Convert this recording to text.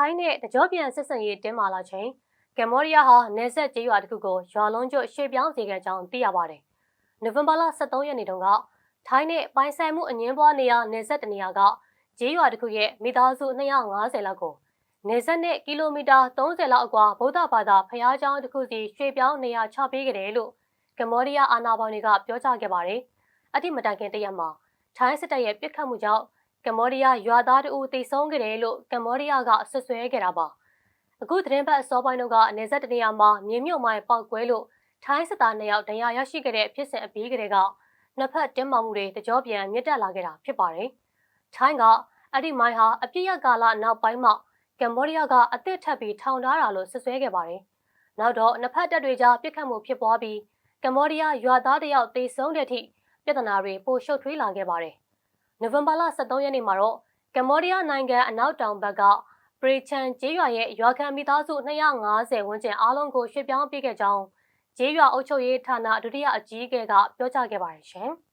ထိုင်းနဲ့တကြောပြန်ဆက်ဆံရေးတင်းမာလာချိန်ကမ်ဘောဒီးယားဟာနယ်ဆက်ကျေးရွာတစ်ခုကိုရွာလုံးကျွတ်ရှေ့ပြောင်းစေခဲ့ကြောင်းသိရပါတယ်။နိုဝင်ဘာလ23ရက်နေ့တုန်းကထိုင်းနဲ့ပိုင်ဆိုင်မှုအငင်းပွားနေရနယ်ဆက်တနေရာကကျေးရွာတစ်ခုရဲ့မိသားစု250လောက်ကိုနယ်ဆက်နဲ့ကီလိုမီတာ30လောက်အကွာဗုဒ္ဓဘာသာဖျားကျောင်းတစ်ခုစီရွှေ့ပြောင်းနေရာချပေးခဲ့တယ်လို့ကမ်ဘောဒီးယားအာဏာပိုင်တွေကပြောကြားခဲ့ပါတယ်။အတိမတိုင်ခင်တရက်မှာထိုင်းစစ်တပ်ရဲ့ပြစ်ခတ်မှုကြောင့် ကမ္ဘောဒီးယားရွာသားတို့တိတ်ဆုံးခဲ့တယ်လို့ကမ္ဘောဒီးယားကဆွဆွဲခဲ့တာပါအခုသတင်းပတ်အစောပိုင်းတို့ကနေဆက်တနေရာမှာမြေမြုပ်မိုင်းပေါက်ကွဲလို့ထိုင်းစစ်သားနှစ်ယောက်ဒဏ်ရာရရှိခဲ့တဲ့ဖြစ်စဉ်အပြီးကတည်းကနှစ်ဖက်တင်းမာမှုတွေတကြောပြန်မြင့်တက်လာခဲ့တာဖြစ်ပါတယ်ထိုင်းကအဲ့ဒီမိုင်းဟာအပြည့်ရကာလနောက်ပိုင်းမှာကမ္ဘောဒီးယားကအသစ်ထပ်ပြီးထောင်ထားတာလို့ဆွဆွဲခဲ့ပါတယ်နောက်တော့နှစ်ဖက်တပ်တွေကြားပြစ်ခတ်မှုဖြစ်ပွားပြီးကမ္ဘောဒီးယားရွာသားတယောက်တေဆုံးတဲ့အထိပြဿနာတွေပိုရှုပ်ထွေးလာခဲ့ပါတယ် နိုဝင်ဘာလ23ရက်နေ့မှာတော့ကမ္ဘောဒီးယားနိုင်ငံအနောက်တောင်ဘက်ကပရီချန်ကျေးရွာရဲ့ရွာခံမိသားစု250ဝန်းကျင်အားလုံးကိုရွှေ့ပြောင်းပေးခဲ့ကြောင်းကျေးရွာအုပ်ချုပ်ရေးဌာနဒုတိယအကြီးအကဲကပြောကြားခဲ့ပါတယ်ရှင်။